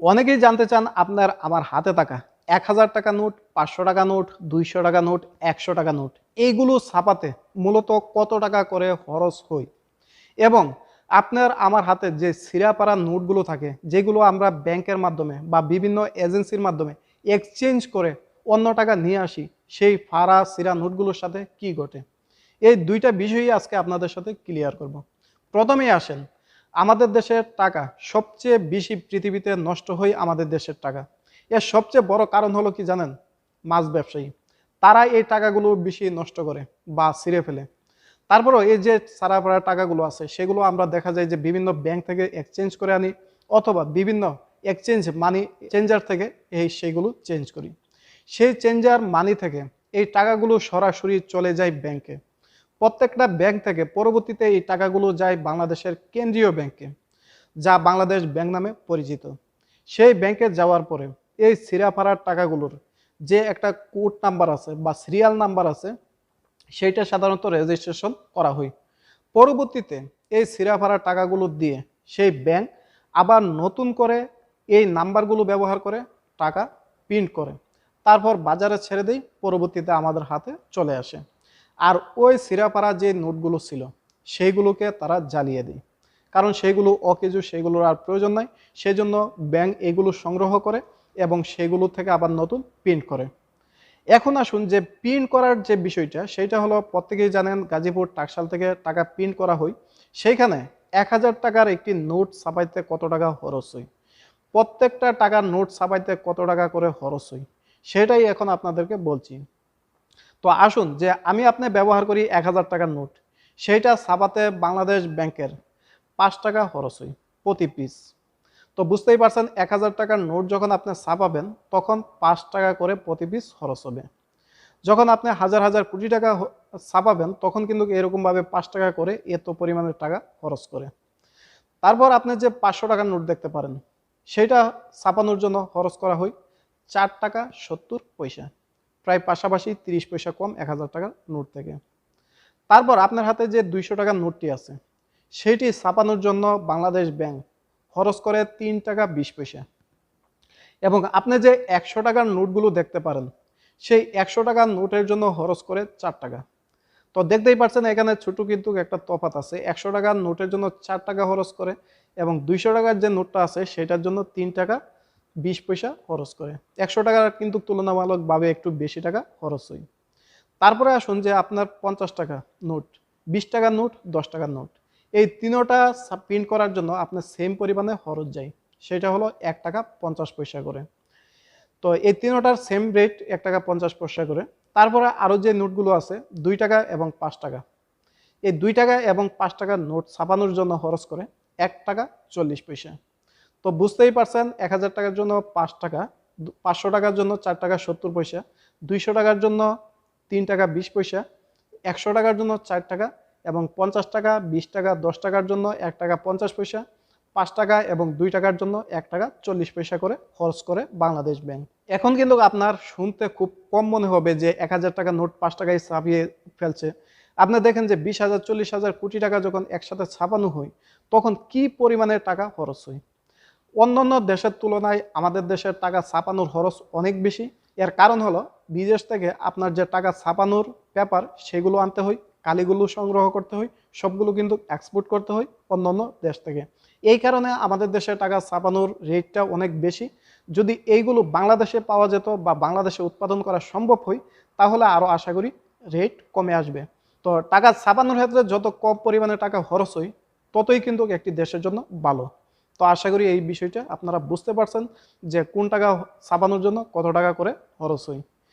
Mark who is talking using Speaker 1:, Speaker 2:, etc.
Speaker 1: অনেকেই জানতে চান আপনার আমার হাতে টাকা এক হাজার টাকা নোট, পাঁচশো টাকা নোট, দুইশো টাকা নোট, একশো টাকা নোট, এইগুলো ছাপাতে মূলত কত টাকা করে খরচ হয়? এবং আপনার আমার হাতে যে সিরাপাড়া নোটগুলো থাকে, যেগুলো আমরা ব্যাংকের মাধ্যমে বা বিভিন্ন এজেন্সির মাধ্যমে এক্সচেঞ্জ করে অন্য টাকা নিয়ে আসি, সেই ফাড়া, সিরা নোটগুলোর সাথে কি ঘটে? এই দুইটা বিষয়ই আজকে আপনাদের সাথে ক্লিয়ার করব। প্রথমেই আসেন আমাদের দেশের টাকা সবচেয়ে বেশি পৃথিবীতে নষ্ট হয় আমাদের দেশের টাকা। এর সবচেয়ে বড় কারণ হলো কি জানেন? মাছ ব্যবসায়ী। তারা এই টাকাগুলো বেশি নষ্ট করে বা ছিঁড়ে ফেলে। তারপরও এই যে সারা পাড়া টাকাগুলো আছে, সেগুলো আমরা দেখা যায় যে বিভিন্ন ব্যাংক থেকে এক্সচেঞ্জ করে আনি অথবা বিভিন্ন এক্সচেঞ্জ মানি চেঞ্জার থেকে এই সেগুলো চেঞ্জ করি। সেই চেঞ্জার মানি থেকে এই টাকাগুলো সরাসরি চলে যায় ব্যাংকে প্রত্যেকটা ব্যাংক থেকে পরবর্তীতে এই টাকাগুলো যায় বাংলাদেশের কেন্দ্রীয় ব্যাংকে, যা বাংলাদেশ ব্যাংক নামে পরিচিত। সেই ব্যাংকে যাওয়ার পরে এই সিরাপাড়ার টাকাগুলোর যে একটা কোড নাম্বার আছে বা সিরিয়াল নাম্বার আছে, সেইটা সাধারণত রেজিস্ট্রেশন করা হয়। পরবর্তীতে এই সিরাপাড়ার টাকাগুলো দিয়ে সেই ব্যাংক আবার নতুন করে এই নাম্বারগুলো ব্যবহার করে টাকা প্রিন্ট করে। তারপর বাজারে ছেড়ে দেই, পরবর্তীতে আমাদের হাতে চলে আসে। আর ওই সিরাপাড়া যে নোটগুলো ছিল, সেইগুলোকে তারা জ্বালিয়ে দেয়। কারণ সেগুলো অকেজু সেগুলোর আর প্রয়োজন নাই। সেই জন্য ব্যাংক এগুলো সংগ্রহ করে এবং সেগুলো থেকে আবার নতুন প্রিন্ট করে। এখন আসুন যে প্রিন্ট করার যে বিষয়টা সেটা হলো প্রত্যেকেই জানেন গাজীপুর টাকশাল থেকে টাকা প্রিন্ট করা হয়। সেইখানে এক হাজার টাকার একটি নোট ছাপাইতে কত টাকা খরচ হয়? প্রত্যেকটা টাকার নোট ছাপাইতে কত টাকা করে খরচ হয়? সেটাই এখন আপনাদেরকে বলছি। তো আসুন যে আমি আপনি ব্যবহার করি এক হাজার টাকার নোট। সেইটা ছাপাতে বাংলাদেশ ব্যাংকের পাঁচ টাকা খরচ হয় প্রতি পিস তো বুঝতেই পারছেন, এক হাজার টাকার নোট যখন আপনি ছাপাবেন, তখন পাঁচ টাকা করে প্রতি পিস খরচ হবে। যখন আপনি হাজার হাজার কোটি টাকা ছাপাবেন, তখন কিন্তু এরকমভাবে পাঁচ টাকা করে এত পরিমাণের টাকা খরচ করে। তারপর আপনি যে পাঁচশো টাকার নোট দেখতে পারেন সেটা ছাপানোর জন্য খরচ করা হয় চার টাকা সত্তর পয়সা। প্রায় পাশাপাশি তিরিশ পয়সা কম, এক হাজার টাকার নোট থেকে। তারপর আপনার হাতে যে দুইশো টাকার নোটটি আছে, সেটি ছাপানোর জন্য বাংলাদেশ ব্যাংক খরচ করে তিন টাকা বিশ পয়সা। এবং আপনি যে একশো টাকার নোটগুলো দেখতে পারেন, সেই একশো টাকার নোটের জন্য খরচ করে চার টাকা। তো দেখতেই পাচ্ছেন, এখানে ছোটো কিন্তু একটা তফাত আছে। একশো টাকার নোটের জন্য চার টাকা খরচ করে এবং দুইশো টাকার যে নোটটা আছে, সেটার জন্য তিন টাকা বিশ পয়সা খরচ করে। একশো টাকার কিন্তু তুলনামূলকভাবে একটু বেশি টাকা খরচ হয়। তারপরে আসুন যে আপনার পঞ্চাশ টাকা নোট, বিশ টাকার নোট, দশ টাকার নোট। এই তিনোটা প্রিন্ট করার জন্য আপনার সেম পরিমাণে খরচ যায়। সেটা হলো এক টাকা পঞ্চাশ পয়সা করে। তো এই তিনোটার সেম রেট এক টাকা পঞ্চাশ পয়সা করে। তারপরে আরও যে নোটগুলো আছে, দুই টাকা এবং পাঁচ টাকা। এই দুই টাকা এবং পাঁচ টাকার নোট ছাপানোর জন্য খরচ করে এক টাকা চল্লিশ পয়সা। তো বুঝতেই পারছেন, এক হাজার টাকার জন্য পাঁচ টাকা পাঁচশো টাকার জন্য চার টাকা সত্তর পয়সা, দুইশো টাকার জন্য তিন টাকা বিশ পয়সা, একশো টাকার জন্য চার টাকা এবং পঞ্চাশ টাকা, বিশ টাকা, দশ টাকার জন্য এক টাকা পঞ্চাশ পয়সা, পাঁচ টাকা এবং দুই টাকার জন্য এক টাকা চল্লিশ পয়সা করে খরচ করে বাংলাদেশ ব্যাংক। এখন কিন্তু আপনার শুনতে খুব কম মনে হবে যে এক হাজার টাকা নোট পাঁচ টাকায় ছাপিয়ে ফেলছে। আপনি দেখেন যে বিশ হাজার, চল্লিশ হাজার কোটি টাকা যখন একসাথে ছাপানো হয়, তখন কি পরিমাণের টাকা খরচ হয়? অন্যান্য দেশের তুলনায় আমাদের দেশের টাকা ছাপানোর খরচ অনেক বেশি। এর কারণ হলো, বিদেশ থেকে আপনার যে টাকা ছাপানোর পেপার, সেগুলো আনতে হয়, কালিগুলো সংগ্রহ করতে হয়, সবগুলো কিন্তু এক্সপোর্ট করতে হয় অন্যান্য দেশ থেকে। এই কারণে আমাদের দেশে টাকা ছাপানোর রেটটা অনেক বেশি। যদি এইগুলো বাংলাদেশে পাওয়া যেত বা বাংলাদেশে উৎপাদন করা সম্ভব হয়, তাহলে আরও আশা করি রেট কমে আসবে। তো টাকা ছাপানোর ক্ষেত্রে যত কম পরিমাণে টাকা খরচ হয়, ততই কিন্তু একটি দেশের জন্য ভালো। তো আশা করি এই বিষয়টা আপনারা বুঝতে পারছেন যে কোন টাকা ছাপানোর জন্য কত টাকা করে খরচ হয়।